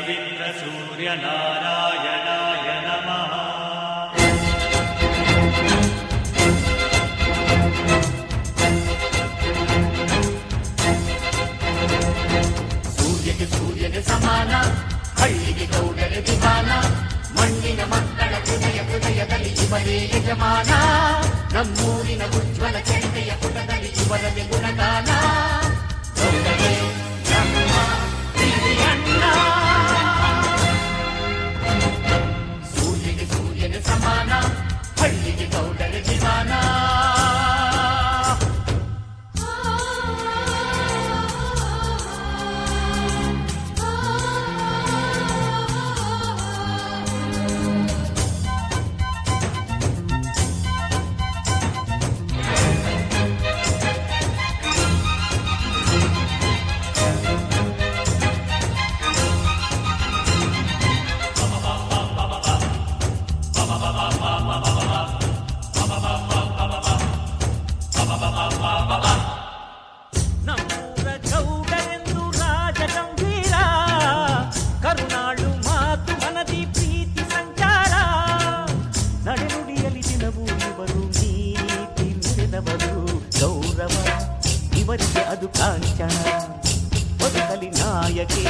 रविन्द्रसूर्यनारायणाय नमः सूर्यके सूर्यके समान हल्लिगे गौडरे विमान ಮಣ್ಣಿನ ಮಕ್ಕಳ ಹೃದಯ ಹೃದಯದಲ್ಲಿ ಇವರೇ ಯಜಮಾನ ನಮ್ಮೂರಿನ ಉಜ್ವಲ ಚರಿತೆಯ ಪುಟದಲ್ಲಿ ಇವರದೇ ಗುಣಗಾನ ನಡೆನುಡಿಯಲಿ ದಿನವೂ ಇವರು ನೀತಿ ಮೆರೆದವರು ಗೌರವ ಇವರಿಗೆ ಅದು ಕಾಂಚನ ಬದುಕಲಿ ನಾಯಕಿ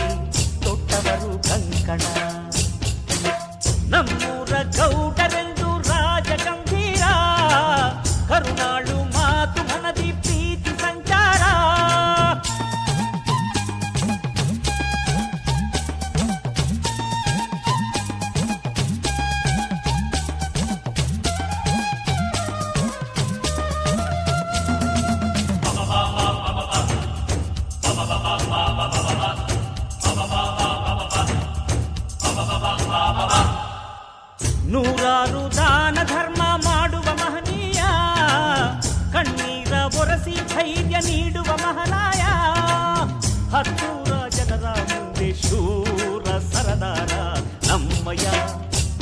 ತೊಟ್ಟವರು ಕಂಕಣ ನೂರಾರು ದಾನ ಧರ್ಮ ಮಾಡುವ ಮಹನೀಯ ಕಣ್ಣೀರ ಒರೆಸಿ ಧೈರ್ಯ ನೀಡುವ ಮಹನಾಯ ಹತ್ತೂರ ಜನರ ಮುಂದೆ ಶೂರ ಸರದಾರ ನಮ್ಮಯ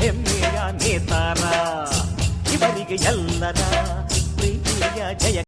ಹೆಮ್ಮೆಯ ನೇತಾರ ಇವರಿಗೆ ಎಲ್ಲರ ಪ್ರೀತಿಯ ಜಯ